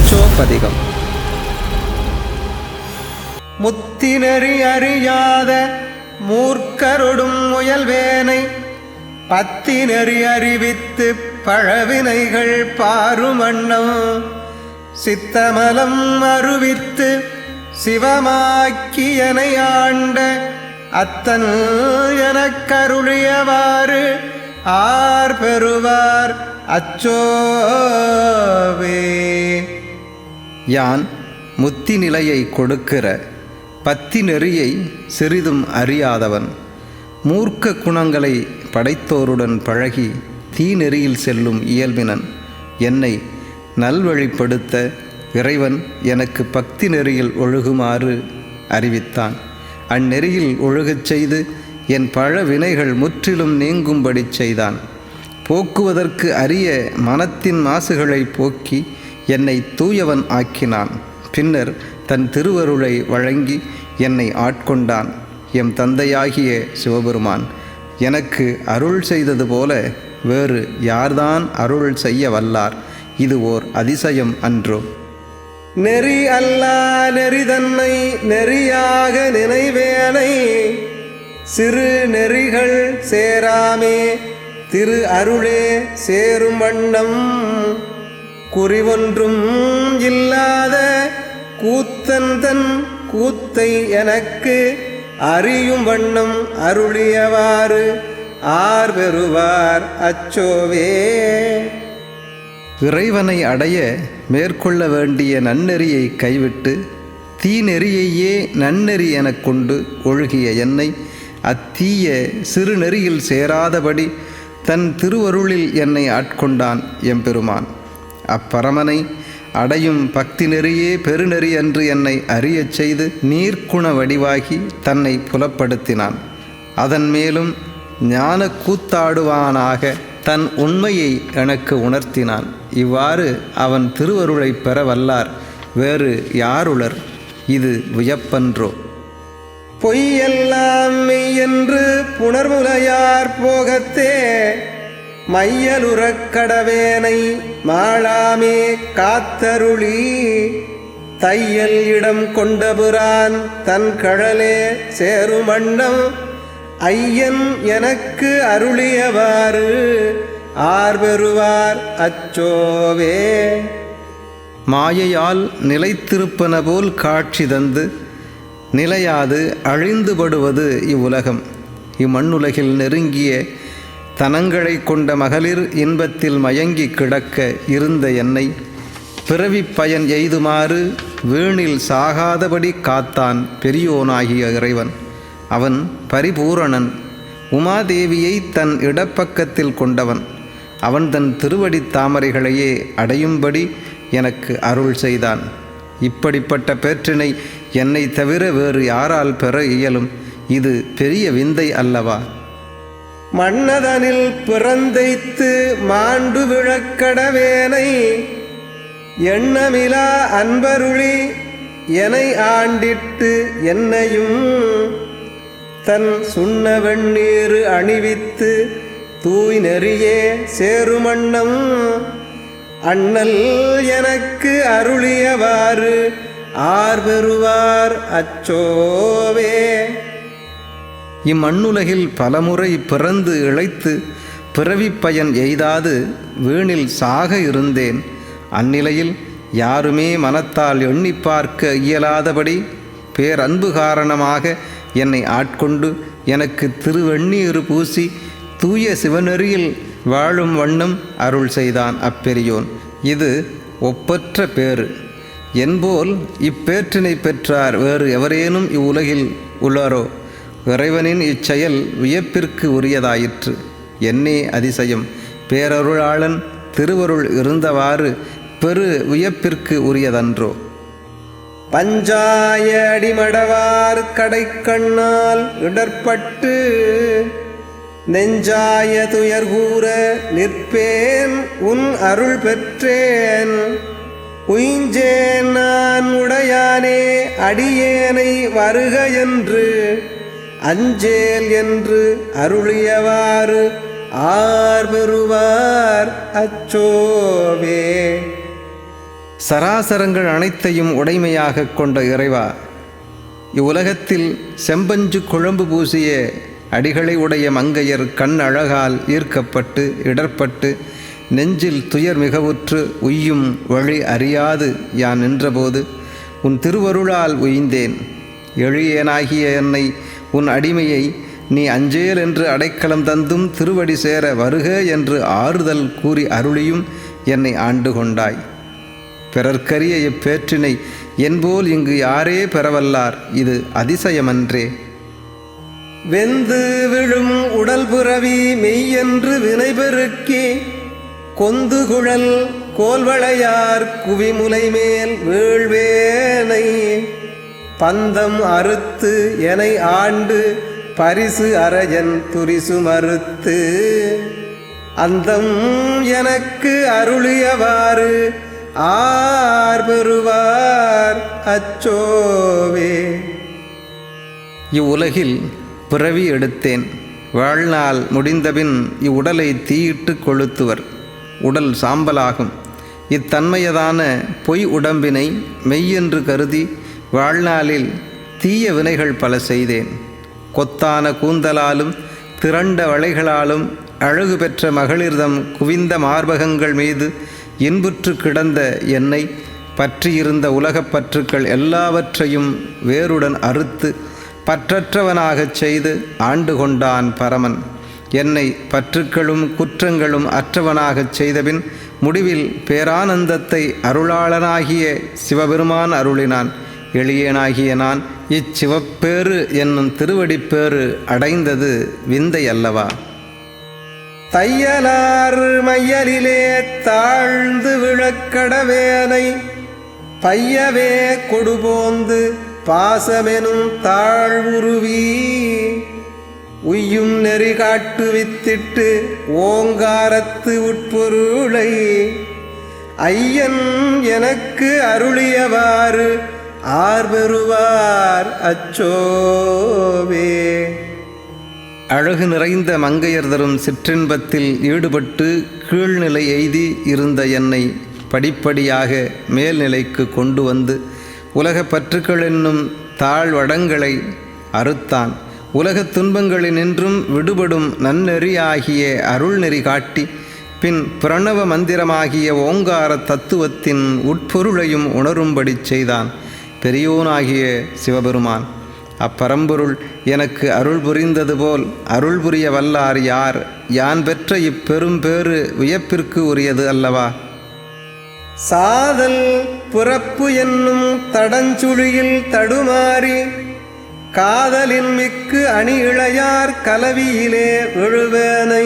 சிறப்பதிகம் முத்தினறி அறியாத மூர்க்கரொடும் முயல்வேனை பத்தினறி அறிவித்து பழவினைகள் பாருமண்ணம் சித்தமலம் அருவித்து சிவமாக்கியனை ஆண்ட அத்தன் எனக் கருளியவாறு ஆர் பெறுவார் அச்சோவே. யான் முத்தி நிலையை கொடுக்கிற பத்தி நெறியை சிறிதும் அறியாதவன். மூர்க்க குணங்களை படைத்தோருடன் பழகி தீநெறியில் செல்லும் இயல்பினன். என்னை நல்வழிப்படுத்த இறைவன் எனக்கு பக்தி நெறியில் ஒழுகுமாறு அறிவித்தான். அந்நெறியில் ஒழுகச் செய்து என் பழ வினைகள் முற்றிலும் நீங்கும்படி செய்தான். போக்குவதற்கு அரிய மனத்தின் மாசுகளை போக்கி என்னை தூயவன் ஆக்கினான். பின்னர் தன் திருவருளை வழங்கி என்னை ஆட்கொண்டான். எம் தந்தையாகிய சிவபெருமான் எனக்கு அருள் செய்தது போல வேறு யார்தான் அருள் செய்ய வல்லார்? இது ஓர் அதிசயம் அன்றோ. நெறி அல்லா நெறி தன்னை நெறியாக நினைவேனை. சிறு நெறிகள் சேராமே திரு அருளே சேரும் வண்ணம். குறிவொன்றும் இல்லாத கூத்தன் தன் கூத்தை எனக்கு அறியும் வண்ணம் அருளியவாறு ஆர் பெறுவார் அச்சோவே. இறைவனை அடைய மேற்கொள்ள வேண்டிய நன்னெறியை கைவிட்டு தீநெறியையே நன்னெறி எனக் கொண்டு ஒழுகிய என்னை அத்தீய சிறு நெறியில் சேராதபடி தன் திருவருளில் என்னை ஆட்கொண்டான் எம்பெருமான். அப்பரமனை அடையும் பக்தி நெறியே பெருநெறி என்று என்னை அறியச் செய்து நீர்க்குண வடிவாகி தன்னை புலப்படுத்தினான். அதன் மேலும் ஞான கூத்தாடுவானாக தன் உண்மையை எனக்கு உணர்த்தினான். இவ்வாறு அவன் திருவருளை பெற வல்லார். வேறு யாருளர்? இது வியப்பன்றோ. பொய்யெல்லாம் மெய் என்று புணர்முலையார் போகத்தே மையலுறக்கடவேனை மாளாமே காத்தருளி தையல் இடம் கொண்டபுரான் தன் கழலே சேருமண்ணம் ஐயன் எனக்கு அருளியவாறு ஆர்வருவார் அச்சோவே. மாயையால் நிலைத்திருப்பன போல் காட்சி தந்து நிலையாது அழிந்துபடுவது இவ்வுலகம். இம்மண்ணுலகில் நெருங்கிய தனங்களை கொண்ட மகளிர் இன்பத்தில் மயங்கி கிடக்க இருந்த என்னை பிறவிப் பயன் எய்துமாறு வீணில் சாகாதபடி காத்தான் பெரியோனாகிய இறைவன். அவன் பரிபூரணன் உமாதேவியை தன் இடப்பக்கத்தில் கொண்டவன். அவன் தன் திருவடித் தாமரைகளையே அடையும்படி எனக்கு அருள் செய்தான். இப்படிப்பட்ட பேற்றினை என்னை தவிர வேறு யாரால் பெற இயலும்? இது பெரிய விந்தை அல்லவா? மன்னதனில் பிறந்தைத்து மாண்டு விழக்கடவேனை எண்ணமிலா அன்பருளி எனை ஆண்டிட்டு என்னையும் தன் சுண்ண வெண்ணீர் அணிவித்து தூய் நெறியே சேருமண்ணம் அண்ணல் எனக்கு அருளியவாறு ஆர்வருவார் அச்சோவே. இம்மண்ணுலகில் பலமுறை பிறந்து இழைத்து பிறவி பயன் எய்தாது வீணில் சாக இருந்தேன். அந்நிலையில் யாருமே மனத்தால் எண்ணி பார்க்க இயலாதபடி பேரன்பு காரணமாக என்னை ஆட்கொண்டு எனக்கு திருவெண்ணீர் பூசி தூய சிவநெறியில் வாழும் வண்ணம் அருள் செய்தான் அப்பெரியோன். இது ஒப்பற்ற பேறு. என்போல் இப்பேற்றினை பெற்றார் வேறு எவரேனும் இவ்வுலகில் உள்ளாரோ? இறைவனின் இச்செயல் வியப்பிற்கு உரியதாயிற்று. என்னே அதிசயம். பேரருளாளன் திருவருள் இருந்தவாறு பெரு வியப்பிற்கு உரியதன்றோ. பஞ்சாய அடிமடவார் கடைக்கண்ணால் இடர்பட்டு நெஞ்சாய துயர் கூற நிற்பேன் உன் அருள் பெற்றேன். உயிஞ்சேன் நான் உடையானே அடியேனை வருக என்று அஞ்சேல் என்று அருளியவாறு ஆர் பெறுவார் அச்சோவே. சராசரங்கள் அனைத்தையும் உடைமையாக கொண்ட இறைவா இவ்வுலகத்தில் செம்பஞ்சு குழம்பு பூசிய அடிகளை உடைய மங்கையர் கண் அழகால் ஈர்க்கப்பட்டு இடர்பட்டு நெஞ்சில் துயர் மிகவுற்று உய்யும் வழி அறியாது யான் நின்றபோது உன் திருவருளால் உய்ந்தேன். எழியேனாகிய என்னை உன் அடிமையை நீ அஞ்சேல் என்று அடைக்கலம் தந்தும் திருவடி சேர வருக என்று ஆறுதல் கூறி அருளியும் என்னை ஆண்டு கொண்டாய். பிறர்க்கரிய இப்பேற்றினை என்போல் இங்கு யாரே பெறவல்லார் இது அதிசயமன்றே. வெந்து விழும் உடல் புறவி மெய்யென்று வினைபெருக்கே கொந்து குழல் கோல்வளையார் குவிமுலை மேல் வீழ்வேனை. பந்தம் அறுத்து என ஆண்டு பரிசு அரையன் துரிசு மறுத்து. அந்தம் எனக்கு அருளியவாறு ஆர் பெறுவார் அச்சோவே. இவ்வுலகில் பிறவி எடுத்தேன். வாழ்நாள் முடிந்தபின் இவ்வுடலை தீயிட்டு கொளுத்துவர். உடல் சாம்பலாகும். இத்தன்மையதான பொய் உடம்பினை மெய்யென்று கருதி வாழ்நாளில் தீய வினைகள் பல செய்தேன். கொத்தான கூந்தலாலும் திரண்ட வளைகளாலும் அழகு பெற்ற மகளிர்தம் குவிந்த மார்பகங்கள் மீது இன்புற்று கிடந்த என்னை பற்றியிருந்த உலகப் பற்றுக்கள் எல்லாவற்றையும் வேருடன் அறுத்து பற்றற்றவனாகச் செய்து ஆண்டு கொண்டான் பரமன். என்னை பற்றுக்களும் குற்றங்களும் அற்றவனாகச் செய்தபின் முடிவில் பேரானந்தத்தை அருளாளனாகிய சிவபெருமான் அருளினான். எளியனாகிய நான் இச்சிவப்பேறு என்னும் திருவடிப்பேறு அடைந்தது விந்தை அல்லவா தையலாறு மையலிலே தாழ்ந்து விழக்கடவேனை பையவே கொடுபோந்து பாசமெனும் தாழ்வுருவி. உய்யும் நெறி காட்டு வித்திட்டு ஓங்காரத்து உட்பொருளை. ஐயன் எனக்கு அருளியவாறு ஆர்வருவார் அச்சோவே. அழகு நிறைந்த மங்கையர் தரும் சிற்றின்பத்தில் ஈடுபட்டு கீழ்நிலை எய்தி இருந்த என்னை படிப்படியாக மேல்நிலைக்கு கொண்டு வந்து உலகப் பற்றுக்கள் என்னும் தாழ்வடங்களை அறுத்தான். உலகத் துன்பங்களினின்றும் விடுபடும் நன்னெறியாகிய அருள்நெறி காட்டி பின் பிரணவ மந்திரமாகிய ஓங்கார தத்துவத்தின் உட்பொருளையும் உணரும்படி செய்தான். பெரியோனாகிய சிவபெருமான் அப்பரம்பொருள் எனக்கு அருள் புரிந்தது போல் அருள் புரிய வல்லார் யார்? யான் பெற்ற இப்பெரும் பேறு வியப்பிற்கு உரியது அல்லவா? சாதல் புறப்பு என்னும் தடஞ்சுழியில் தடுமாறி காதலின் மிக்கு அணி இளையார் கலவியிலே விழுவேனை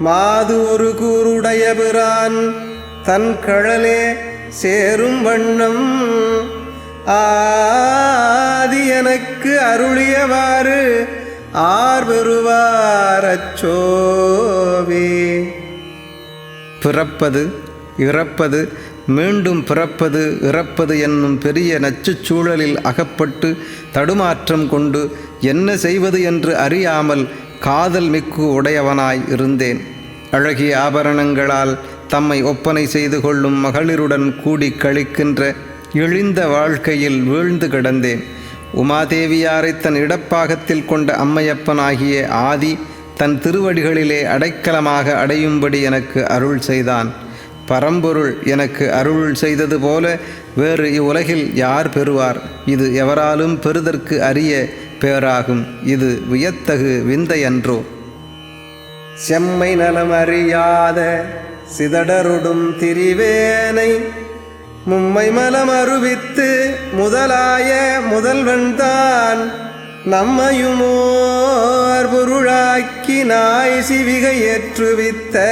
மாது ஒரு கூருடைய பிரான் தன் கழலே சேரும் வண்ணம் ஆதி எனக்கு அருளியவாறு ஆர்வருவாரச்சோவே பிறப்பது இறப்பது மீண்டும் பிறப்பது இறப்பது என்னும் பெரிய நச்சுச் சூழலில் அகப்பட்டு தடுமாற்றம் கொண்டு என்ன செய்வது என்று அறியாமல் காதல் மிக்கு உடையவனாய் இருந்தேன். அழகிய ஆபரணங்களால் தம்மை ஒப்பனை செய்து கொள்ளும் மகளிருடன் கூடி கழிக்கின்ற இழிந்த வாழ்க்கையில் வீழ்ந்து கிடந்தேன். உமாதேவியாரை தன் இடப்பாகத்தில் கொண்ட அம்மையப்பனாகிய ஆதி தன் திருவடிகளிலே அடைக்கலமாக அடையும்படி எனக்கு அருள் செய்தான். பரம்பொருள் எனக்கு அருள் செய்தது போல வேறு இவ்வுலகில் யார் பெறுவார்? இது எவராலும் பெறுதற்கு அரிய பேராகும். இது வியத்தகு விந்தையன்றோ. செம்மை நலம் அறியாத சிதடருடும் திரிவேனை மும்மை மலம் அருவித்து முதலாய முதல்வன்தான் நம்மையுமோர் பொருளாக்கி நாய் சிவிகை ஏற்றுவித்த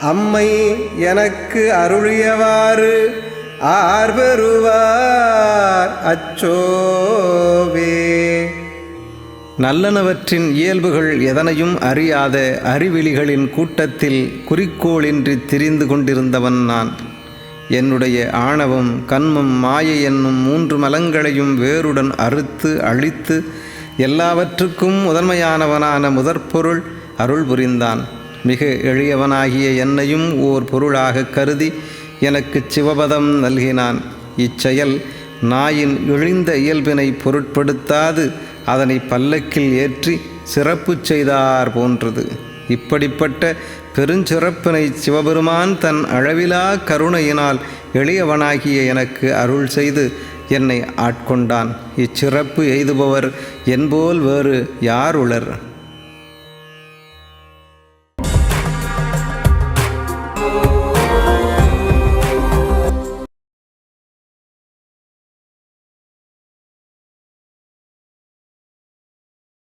அம்மை எனக்கு அருளியவாறு ஆர்வருவார் அச்சோவே. நல்லனவற்றின் இயல்புகள் எதனையும் அறியாத அறிவிலிகளின் கூட்டத்தில் குறிக்கோளின்றி திரிந்து கொண்டிருந்தவன் நான். என்னுடைய ஆணவம் கண்மம் மாயை என்னும் மூன்று மலங்களையும் வேருடன் அறுத்து அழித்து எல்லாவற்றுக்கும் முதன்மையானவனான முதற்பொருள் அருள் புரிந்தான். மிக எளியவனாகிய என்னையும் ஓர் பொருளாக கருதி எனக்கு சிவபதம் நல்கினான். இச்செயல் நாயின் இழிந்த இயல்பினை பொருட்படுத்தாது அதனை பல்லக்கில் ஏற்றி சிறப்பு செய்தார் போன்றது. இப்படிப்பட்ட பெருஞ்சிறப்பினை சிவபெருமான் தன் அளவிலா கருணையினால் எளியவனாகிய எனக்கு அருள் செய்து என்னை ஆட்கொண்டான். இச்சிறப்பு எய்துபவர் என்போல் வேறு யார் உளர்